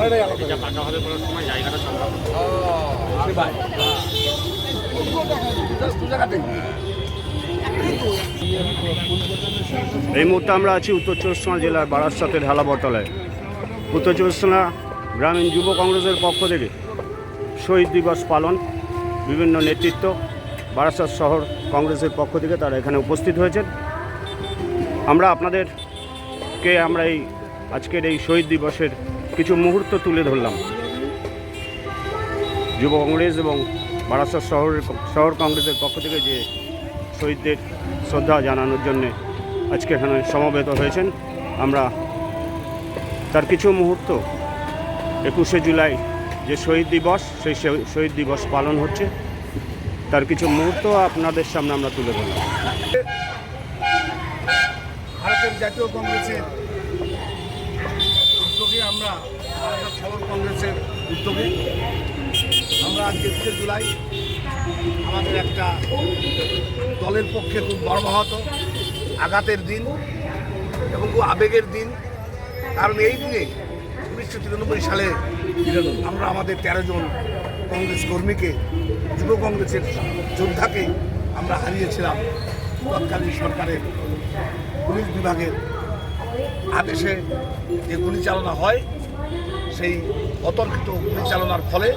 পাকা ভাবে করার সময় জায়গাটা সংগ্রহ এই মুহূর্তে আমরা আছি উত্তর চব্বিশ পরগনা জেলার বারাসাতের ঢালা বটতলায়। উত্তর চব্বিশ পরগনা গ্রামীণ যুব কংগ্রেসের পক্ষ থেকে শহীদ দিবস পালন বিভিন্ন নেতৃত্ব বারাসাত শহর কংগ্রেসের পক্ষ থেকে তারা এখানে উপস্থিত হয়েছেন। আমরা আপনাদেরকে আমরা এই আজকের এই শহীদ দিবসের কিছু মুহূর্ত তুলে ধরলাম। যুব কংগ্রেস এবং বারাসাত শহরের শহর কংগ্রেসের পক্ষ থেকে যে শহীদদের শ্রদ্ধা জানানোর জন্যে আজকে এখানে সমবেত হয়েছেন, আমরা তার কিছু মুহূর্ত, একুশে জুলাই যে শহীদ দিবস, সেই শহীদ দিবস পালন হচ্ছে, তার কিছু মুহূর্ত আপনাদের সামনে আমরা তুলে ধরলাম। ভারতের জাতীয় কংগ্রেসের উদ্যোগে আমরা বারাসাত শহর কংগ্রেসের উদ্যোগে। আমরা আজকে একুশে জুলাই আমাদের একটা দলের পক্ষে খুব মর্মাহত আঘাতের দিন এবং খুব আবেগের দিন। কারণ এই দিনে উনিশশো তিরানব্বই সালে আমরা আমাদের তেরো জন কংগ্রেস কর্মীকে, যুব কংগ্রেসের যোদ্ধাকে আমরা হারিয়েছিলাম। তৎকালীন সরকারের পুলিশ বিভাগের আদেশে যে গুলি চালনা হয়, সেই অতর্কিত গুলি চালনার ফলে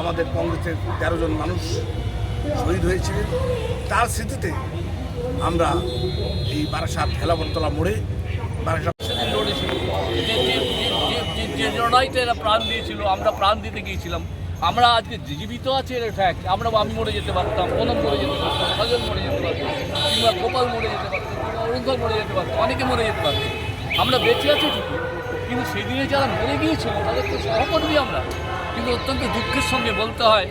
আমাদের কংগ্রেসের তেরো জন মানুষ শহীদ হয়েছিলেন। তার স্মৃতিতে আমরা এই বারাসাত খেলাবরতলা মোড়ে বারাসাত যে এরা প্রাণ দিয়েছিল আমরা প্রাণ দিতে গিয়েছিলাম আমরা আজকে জীবিত আছে এর ফ্যাক্ট আমরা আমি মরে যেতে পারতাম অনম মরে যেতে পারতাম সজন মরে যেতে পারতাম কিংবা গোপাল মরে যেতে পারতাম কিংবা অরুণধর মরে যেতে পারত, অনেকে মরে যেতে পারত। আমরা বেঁচে আছি ঠিকই, কিন্তু সেদিনে যারা মরে গিয়েছিল, তাদের তো সহকর্মী আমরা। কিন্তু অত্যন্ত দুঃখের সঙ্গে বলতে হয়,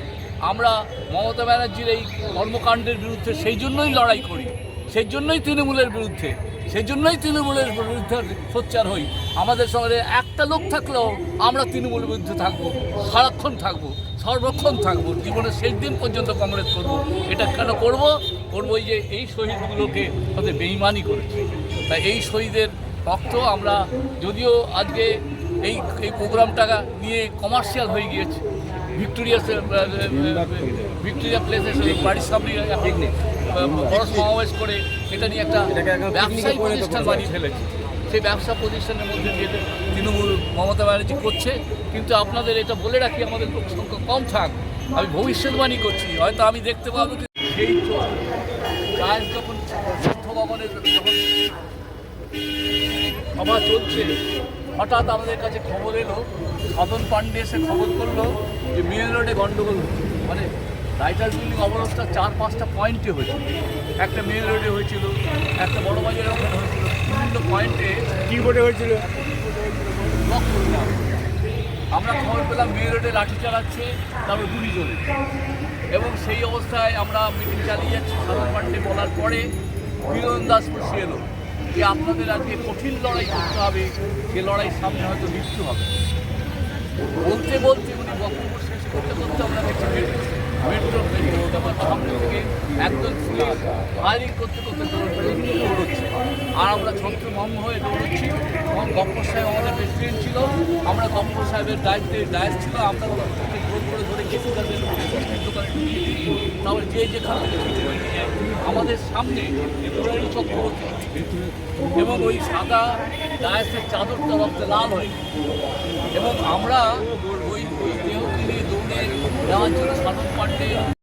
আমরা মমতা ব্যানার্জির এই কর্মকাণ্ডের বিরুদ্ধে সেই জন্যই লড়াই করি, সেই জন্যই তৃণমূলের বিরুদ্ধে। সেই জন্যই তৃণমূলের বিরুদ্ধে সোচ্চার হই। আমাদের সঙ্গে একটা লোক থাকলেও আমরা তৃণমূলের বিরুদ্ধে থাকব সারাক্ষণ থাকব সর্বক্ষণ থাকব জীবনের শেষ দিন পর্যন্ত কংগ্রেস করব। এটা কেন করব? করব যে এই শহীদগুলোকে তাদের বেইমানি করেছে। তাই এই শহীদের রক্ত আমরা যদিও আজকে এই এই প্রোগ্রামটা নিয়ে কমার্শিয়াল হয়ে গিয়েছে। ভিক্টোরিয়া ভিক্টোরিয়া প্লেসে সেই বাড়ির সামনে বড় সমাবেশ করে এটা নিয়ে একটা ব্যবসায়ী প্রতিষ্ঠান বানিয়ে ফেলেছে। সেই ব্যবসা প্রতিষ্ঠানের মধ্যে দিয়ে তৃণমূল মমতা ব্যানার্জি করছে। কিন্তু আপনাদের এটা বলে রাখি আমাদের লোক সংখ্যা কম থাক। আমি ভবিষ্যৎবাণী করছি হয়তো আমি দেখতে পাবো যে সেই চাষ যখন যুদ্ধ ভবনের যখন সভা চলছে হঠাৎ আমাদের কাছে খবর এলো সাধন পান্ডে এসে খবর করল যে মেন রোডে গন্ডগোল হচ্ছে। মানে রাইটার বিল্ডিং অবরোধটা চার পাঁচটা পয়েন্টে হয়েছিল। একটা মেন রোডে হয়েছিল একটা বড় ওখানে হয়েছিল। বিভিন্ন পয়েন্টে কী বোর্ডে হয়েছিল? ব্লক আমরা খবর পেলাম মেন রোডে লাঠি চালাচ্ছে তারপর গুলি চলেছে এবং সেই অবস্থায় আমরা মিটিং চালিয়ে যাচ্ছি সাধন পান্ডে বলার পরে বিনোদন দাস বসে এলো যে আপনাদের আজকে কঠিন লড়াই করতে হবে। যে লড়াই সামনে হয়তো মৃত্যু হবে। বলতে বলতে উনি বক্তব্য শেষ করতে করতে আমরা দেখছি মেট্রো মেট্রো তারপর সামনে থেকে একজন ফায়ারিং করতে করতে দৌড়- দৌড়চ্ছে। আর আমরা ছত্রভঙ্গ হয়ে দৌড়চ্ছি। এবং গপ্পর সাহেব আমাদের প্রেসিডেন্ট ছিল। আমরা গপ্পর সাহেবের দায়িত্বে দায়িত্ব ছিল। আমরা ওকে করে ধরে কিছু তাদের ঢুকিয়ে যে যেখান আমাদের সামনে মুরারি চক্রবর্তী এবং ওই সাদা ডায়াসের চাদরটা রক্তে লাল হয়ে এবং আমরা ওই ওই নিয়ে দৌড়ে নেওয়ার জন্য সাধন পান্ডে